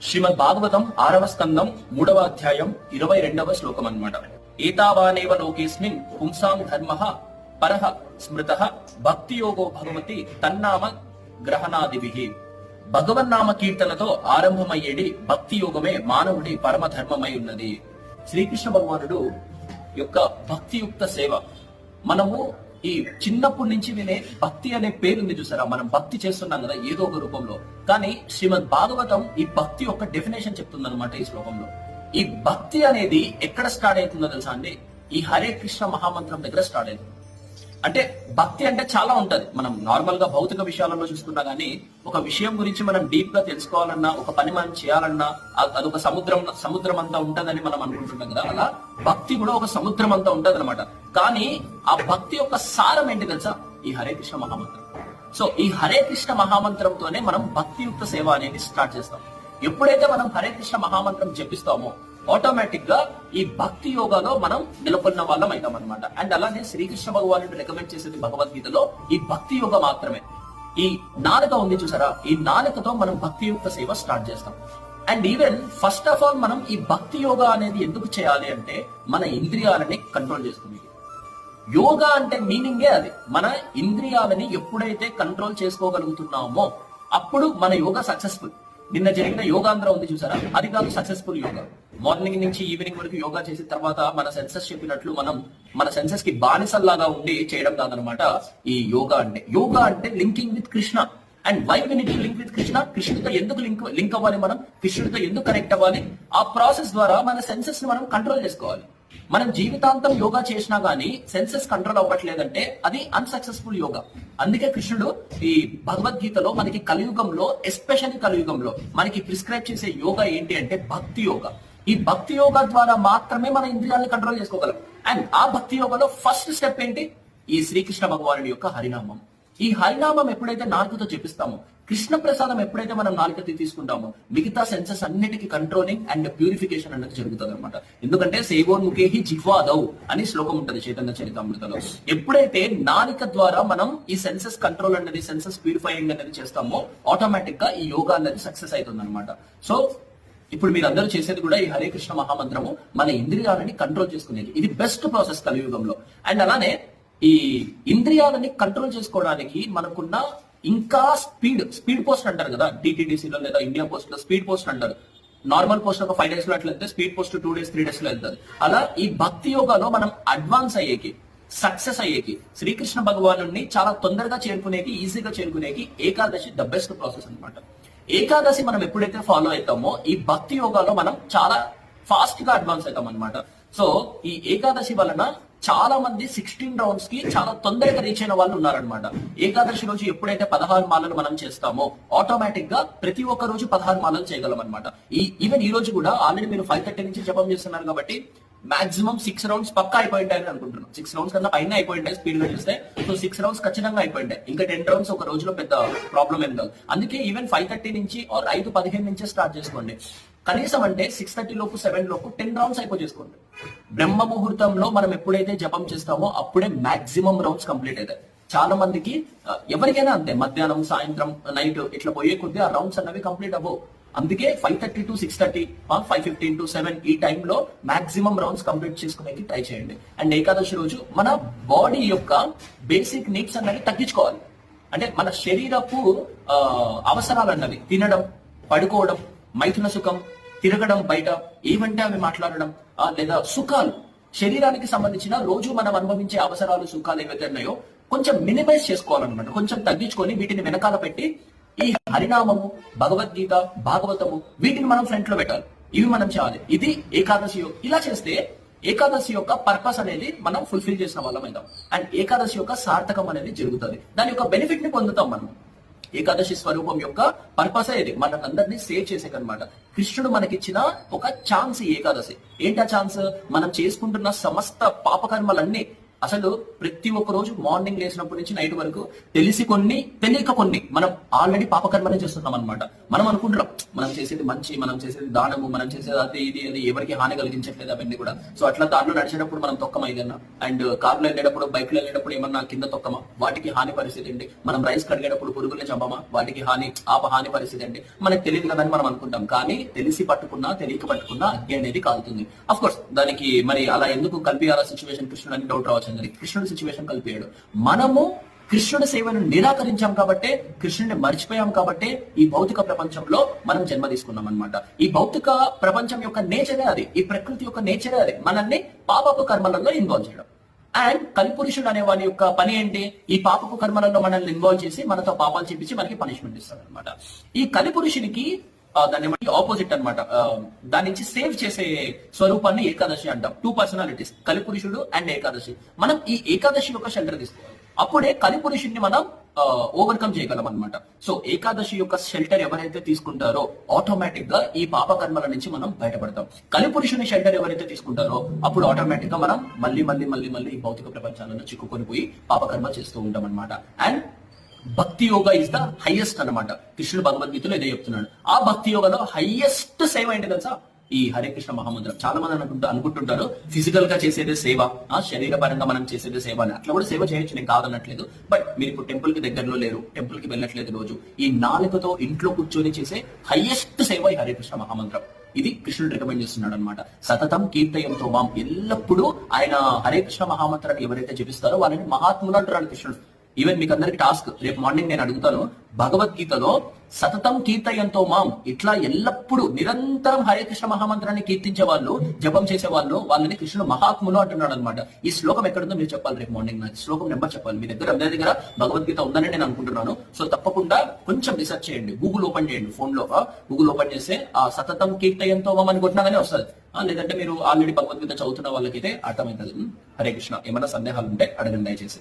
శ్రీమద్ భాగవతం ఆరవ స్కందం మూడవ అధ్యాయం ఇరవై రెండవ శ్లోకం అన్నమాట. ఏతావానేవ లోకేస్మిన్ పుంసాం ధర్మ పరహ స్మృత భక్తి యోగో భగవతి తన్నామ గ్రహణాదిభి. భగవన్నామ కీర్తనతో ఆరంభమయ్యేది భక్తి యోగమే మానవుడి పరమ ధర్మమై ఉన్నది. శ్రీకృష్ణ భగవానుడు యొక్క భక్తియుక్త సేవ. మనము ఈ చిన్నప్పటి నుంచి వినే భక్తి అనే పేరుంది చూసారా? మనం భక్తి చేస్తున్నాం కదా ఏదో ఒక రూపంలో. కానీ శ్రీమద్ భాగవతం ఈ భక్తి యొక్క డెఫినేషన్ చెప్తుంది అనమాట ఈ శ్లోకంలో. ఈ భక్తి అనేది ఎక్కడ స్టార్ట్ అవుతుందో తెలుసా అండి? ఈ హరే కృష్ణ మహామంత్రం దగ్గర స్టార్ట్ అవుతుంది. అంటే భక్తి అంటే చాలా ఉంటది. మనం నార్మల్గా భౌతిక విషయాలలో చూసుకున్నా గానీ ఒక విషయం గురించి మనం డీప్గా తెలుసుకోవాలన్నా ఒక పని మనం చేయాలన్నా అదొక సముద్రం సముద్రం అంతా ఉంటదని మనం అనుకుంటున్నాం కదా. అలా భక్తి కూడా ఒక సముద్రం అంతా ఉంటది అనమాట కానీ ఆ భక్తి యొక్క సారం ఏంటి తెలుసా? ఈ హరే కృష్ణ మహామంత్రం. సో ఈ హరే కృష్ణ మహామంత్రంతోనే మనం భక్తియుక్త సేవ అనేది స్టార్ట్ చేస్తాం. ఎప్పుడైతే మనం హరే కృష్ణ మహామంత్రం జపిస్తామో ఆటోమేటిక్గా ఈ భక్తి యోగాలో మనం నెలకొన్న వాళ్ళం అవుతాం అనమాట అండ్ అలానే శ్రీకృష్ణ భగవానుడు రికమెండ్ చేసేది భగవద్గీతలో ఈ భక్తి యోగ మాత్రమే. ఈ నాలుక ఉంది చూసారా? ఈ నాలుకతో మనం భక్తి యుక్త సేవ స్టార్ట్ చేస్తాం. And even first of all మనం ఈ భక్తి యోగా అనేది ఎందుకు చేయాలి అంటే మన ఇంద్రియాలని కంట్రోల్ చేసుకునేది యోగా అంటే మీనింగే అది. మన ఇంద్రియాలని ఎప్పుడైతే కంట్రోల్ చేసుకోగలుగుతున్నామో అప్పుడు మన యోగా సక్సెస్ఫుల్ నిన్న జరిగిన యోగాంధ్ర ఉంది చూసారా? అది కాదు సక్సెస్ఫుల్ యోగా. మార్నింగ్ నుంచి ఈవినింగ్ వరకు యోగా చేసిన తర్వాత మన సెన్సెస్ చెప్పినట్లు మనం మన సెన్సెస్కి బానిసల్లాగా ఉండి చేయడం కాదనమాట ఈ యోగా అంటే. యోగా అంటే linking with Krishna and why we need link with Krishna కృష్ణుడితో ఎందుకు లింక్ లింక్ అవ్వాలి మనం? కృష్ణుడితో ఎందుకు కనెక్ట్ అవ్వాలి? ఆ ప్రాసెస్ ద్వారా మన సెన్సెస్ని మనం కంట్రోల్ చేసుకోవాలి. మనం జీవితాంతం యోగా చేసినా గానీ సెన్సెస్ కంట్రోల్ అవ్వట్లేదంటే అది అన్సక్సెస్ఫుల్ యోగా. అందుకే కృష్ణుడు ఈ భగవద్గీతలో మనకి కలియుగంలో ఎస్పెషల్లీ కలియుగంలో మనకి ప్రిస్క్రైబ్ చేసే యోగా ఏంటి అంటే భక్తి యోగా. ఈ భక్తి యోగా ద్వారా మాత్రమే మన ఇంద్రియాలను కంట్రోల్ చేసుకోగలం. అండ్ ఆ భక్తి యోగాలో ఫస్ట్ స్టెప్ ఏంటి? ఈ శ్రీకృష్ణ భగవానుడి యొక్క హరినామం. ఈ హరినామం ఎప్పుడైతే నాలుగుతో చెప్పిస్తామో కృష్ణ ప్రసాదం ఎప్పుడైతే మనం నాలుకతో తీసుకుంటామో మిగతా సెన్సెస్ అన్నిటికీ కంట్రోలింగ్ అండ్ ప్యూరిఫికేషన్ అనేది జరుగుతుంది అనమాట ఎందుకంటే సేవోన్ముఖేహి జిహ్వాదౌ అని శ్లోకం ఉంటుంది చైతన్య చరితామృతలో. ఎప్పుడైతే నాలిక ద్వారా మనం ఈ సెన్సెస్ కంట్రోల్ అనేది సెన్సెస్ ప్యూరిఫైయింగ్ అనేది చేస్తామో ఆటోమేటిక్గా ఈ యోగా అనేది సక్సెస్ అవుతుంది అనమాట సో ఇప్పుడు మీరు అందరూ చేసేది కూడా ఈ హరే కృష్ణ మహామంత్రము మన ఇంద్రియాలని కంట్రోల్ చేసుకునేది. ఇది బెస్ట్ ప్రాసెస్ కలియుగంలో. అండ్ అలానే ఈ ఇంద్రియాలని కంట్రోల్ చేసుకోవడానికి మనకున్న ఇంకా స్పీడ్ స్పీడ్ పోస్ట్ అంటారు కదా డిటిడిసిలో లేదా ఇండియా పోస్ట్లో స్పీడ్ పోస్ట్ అంటారు. నార్మల్ పోస్ట్ ఒక ఫైవ్ డేస్లో అట్లా వెళ్తే speed post two days three డేస్లో వెళ్తుంది అలా ఈ భక్తి యోగాలో మనం అడ్వాన్స్ అయ్యేకి సక్సెస్ అయ్యేకి శ్రీకృష్ణ భగవాను చాలా తొందరగా చేరుకునేకి ఈజీగా చేరుకునేకి ఏకాదశి ద బెస్ట్ ప్రాసెస్ అన్నమాట. ఏకాదశి మనం ఎప్పుడైతే ఫాలో అవుతామో ఈ భక్తి యోగాలో మనం చాలా ఫాస్ట్గా అడ్వాన్స్ అవుతాం అనమాట సో ఈ ఏకాదశి వలన చాలా మంది సిక్స్టీన్ రౌండ్స్కి చాలా తొందరగా రీచ్ అయిన వాళ్ళు ఉన్నారనమాట ఏకాదశి రోజు ఎప్పుడైతే పదహారు మాలలు మనం చేస్తామో ఆటోమేటిక్గా ప్రతి ఒక్క రోజు పదహారు మాలలు చేయగలం అనమాట ఈ ఈవెన్ ఈ రోజు కూడా ఆల్రెడీ మీరు ఫైవ్ థర్టీ నుంచి జపం చేస్తున్నారు కాబట్టి మాక్సిమం సిక్స్ రౌండ్స్ పక్కా అయిపోయింటాయని అనుకుంటున్నాను. సిక్స్ రౌండ్స్ కన్నా పైన అయిపోయింటాయి స్పీడ్గా చూస్తే. సో సిక్స్ రౌండ్స్ ఖచ్చితంగా అయిపోయింటాయి. ఇంకా టెన్ రౌండ్స్ ఒక రోజులో పెద్ద ప్రాబ్లం ఏం కాదు. అందుకే ఈవెన్ ఫైవ్ థర్టీ నుంచి ఆర్ ఐదు పదిహేను నుంచే స్టార్ట్ చేసుకోండి. కనీసం అంటే సిక్స్ థర్టీ లోపు సెవెన్ లోపు టెన్ రౌండ్స్ అయిపో చేసుకోండి. బ్రహ్మ ముహూర్తంలో మనం ఎప్పుడైతే జపం చేస్తామో అప్పుడే మాక్సిమం రౌండ్స్ కంప్లీట్ అవుతాయి. చాలా మందికి ఎవరికైనా అంతే. మధ్యాహ్నం సాయంత్రం నైట్ ఇట్లా పోయే కొద్దీ ఆ రౌండ్స్ అన్నవి కంప్లీట్ అవ్వవు. అందుకే five thirty to six thirty five fifteen to seven ఈ టైంలో మాక్సిమం రౌండ్స్ కంప్లీట్ చేసుకునేకి ట్రై చేయండి. అండ్ ఏకాదశి రోజు మన బాడీ యొక్క బేసిక్ నీడ్స్ అన్నవి తగ్గించుకోవాలి. అంటే మన శరీరపు అవసరాలు అన్నవి తినడం పడుకోవడం మైథున సుఖం తిరగడం బయట ఏమంటే అవి మాట్లాడడం లేదా సుఖాలు శరీరానికి సంబంధించిన రోజు మనం అనుభవించే అవసరాలు సుఖాలు ఏవైతే ఉన్నాయో కొంచెం మినిమైజ్ చేసుకోవాలన్నమాట. కొంచెం తగ్గించుకొని వీటిని వెనకాల పెట్టి ఈ హరినామము భగవద్గీత భాగవతము వీటిని మనం ఫ్రంట్లో పెట్టాలి. ఇవి మనం చేయాలి. ఇది ఏకాదశి యొ- ఇలా చేస్తే ఏకాదశి యొక్క పర్పస్ అనేది మనం ఫుల్ఫిల్ చేసిన వాళ్ళం అవుతాం. అండ్ ఏకాదశి యొక్క సార్థకం అనేది జరుగుతుంది. దాని యొక్క బెనిఫిట్ని పొందుతాం మనం. ఏకాదశి స్వరూపం యొక్క పర్పస్ ఇది మన అందరినీ సేవ్ చేసేకనమాట కృష్ణుడు మనకిచ్చిన ఒక ఛాన్స్ ఏకాదశి. ఏంటా ఛాన్స్ మనం చేసుకుంటున్న సమస్త పాపకర్మలన్నీ అసలు ప్రతి ఒక్క రోజు మార్నింగ్ లేచినప్పటి నుంచి నైట్ వరకు తెలిసి కొన్ని తెలియక కొన్ని మనం ఆల్రెడీ పాపకర్మనే చేస్తున్నాం అనమాట మనం అనుకుంటున్నాం మనం చేసేది మంచి మనం చేసేది దానము మనం చేసేది అది ఇది అని ఎవరికి హాని కలిగించట్లేదు అవన్నీ కూడా. సో అట్లా దాంట్లో నడిచేటప్పుడు మనం తొక్కమా ఏదన్నా అండ్ కార్లో వెళ్ళేటప్పుడు బైక్లో వెళ్ళేటప్పుడు ఏమన్నా కింద తొక్కమా? వాటికి హాని పరిస్థితి ఏంటి? మనం రైస్ కడిగేటప్పుడు పురుగుల్ని చంపమా? వాటికి హాని ఆప హాని పరిస్థితి ఏంటి? మనకు తెలియదు కదని మనం అనుకుంటాం. కానీ తెలిసి పట్టుకున్నా తెలియక పట్టుకున్నా అగ్ని అనేది కాలుతుంది. అఫ్ కోర్స్ దానికి మరి అలా ఎందుకు కలిపియాలా సిచ్యువేషన్ కృష్ణుడు అని డౌట్ రావచ్చు అందరికి కృష్ణుడు సిచ్యువేషన్ కలిపాడు మనము కృష్ణుడి సేవను నిరాకరించాం కాబట్టి కృష్ణుడిని మర్చిపోయాం కాబట్టి ఈ భౌతిక ప్రపంచంలో మనం జన్మ తీసుకున్నాం అనమాట ఈ భౌతిక ప్రపంచం యొక్క నేచరే అది. ఈ ప్రకృతి యొక్క నేచరే అది. మనల్ని పాపపు కర్మలలో ఇన్వాల్వ్ చేయడం. అండ్ కలిపురుషుడు అనే వాడి యొక్క పని ఏంటి? ఈ పాపపు కర్మలలో మనల్ని ఇన్వాల్వ్ చేసి మనతో పాపాలు చేపించి మనకి పనిష్మెంట్ ఇస్తాడు అనమాట ఈ కలిపురుషునికి దాన్ని బట్టి ఆపోజిట్ అనమాట దాని నుంచి సేవ్ చేసే స్వరూపాన్ని ఏకాదశి అంటాం. టూ పర్సనాలిటీస్ కలిపురుషుడు అండ్ ఏకాదశి. మనం ఈ ఏకాదశి యొక్క షెల్టర్ తీసుకోవాలి. అప్పుడే కలిపురుషుడిని మనం ఓవర్కమ్ చేయగలం అనమాట సో ఏకాదశి యొక్క షెల్టర్ ఎవరైతే తీసుకుంటారో ఆటోమేటిక్గా ఈ పాప కర్మల నుంచి మనం బయటపడతాం. కలిపురుషుని షెల్టర్ ఎవరైతే తీసుకుంటారో అప్పుడు ఆటోమేటిక్గా మనం మళ్ళీ మళ్ళీ మళ్ళీ మళ్ళీ ఈ భౌతిక ప్రపంచాలను చిక్కుకొని పోయి పాపకర్మ చేస్తూ ఉంటాం అనమాట అండ్ భక్తి యోగా ఇస్ ద హైయెస్ట్ అన్నమాట. కృష్ణుడు భగవద్గీతలో ఇదే చెప్తున్నాడు. ఆ భక్తి యోగాలో హైయెస్ట్ సేవ ఏంటి తెలుసా? ఈ హరే కృష్ణ మహామంత్రం. చాలా మంది అనుకుంటా అనుకుంటుంటారు ఫిజికల్గా చేసేదే సేవ ఆ శరీర పరంగా మనం చేసేదే సేవ అని. అట్లా కూడా సేవ చేయొచ్చు నేను కాదనట్లేదు. బట్ మీరు ఇప్పుడు టెంపుల్కి దగ్గరలో లేరు టెంపుల్కి వెళ్ళట్లేదు రోజు. ఈ నాలుకతో ఇంట్లో కూర్చొని చేసే హైయెస్ట్ సేవ ఈ హరే కృష్ణ మహామంత్రం. ఇది కృష్ణుడు రికమెండ్ చేస్తున్నాడు అనమాట సతతం కీర్తయంతో మాం. ఎల్లప్పుడూ ఆయన హరే కృష్ణ మహామంత్రాన్ని ఎవరైతే జపిస్తారో వాళ్ళని మహాత్ములు అంటారు కృష్ణుడు. ఈవెన్ మీకు అందరికి టాస్క్ రేపు మార్నింగ్ నేను అడుగుతాను భగవద్గీతలో సతతం కీర్తయంతో మాం. ఇట్లా ఎల్లప్పుడూ నిరంతరం హరే కృష్ణ మహామంత్రాన్ని కీర్తించే వాళ్ళు జపం చేసే వాళ్ళు వాళ్ళని కృష్ణుడు మహాత్ములు అంటున్నాడు అనమాట ఈ శ్లోకం ఎక్కడుందో మీరు చెప్పాలి రేపు మార్నింగ్ నాకు. శ్లోకం నెంబర్ చెప్పాలి. మీ దగ్గర అందరి దగ్గర భగవద్గీత ఉందని నేను అనుకుంటున్నాను. సో తప్పకుండా కొంచెం రీసెర్చ్ చేయండి. గూగుల్ ఓపెన్ చేయండి ఫోన్లో. గూగుల్ ఓపెన్ చేస్తే ఆ సతతం కీర్తయంతో మాం అని కొట్టినాగానే వస్తుంది. లేదంటే మీరు ఆల్రెడీ భగవద్గీత చదువుతున్న వాళ్ళకైతే అర్థమవుతుంది. హరే కృష్ణ. ఏమైనా సందేహాలు ఉంటే అడగండి దయచేసి.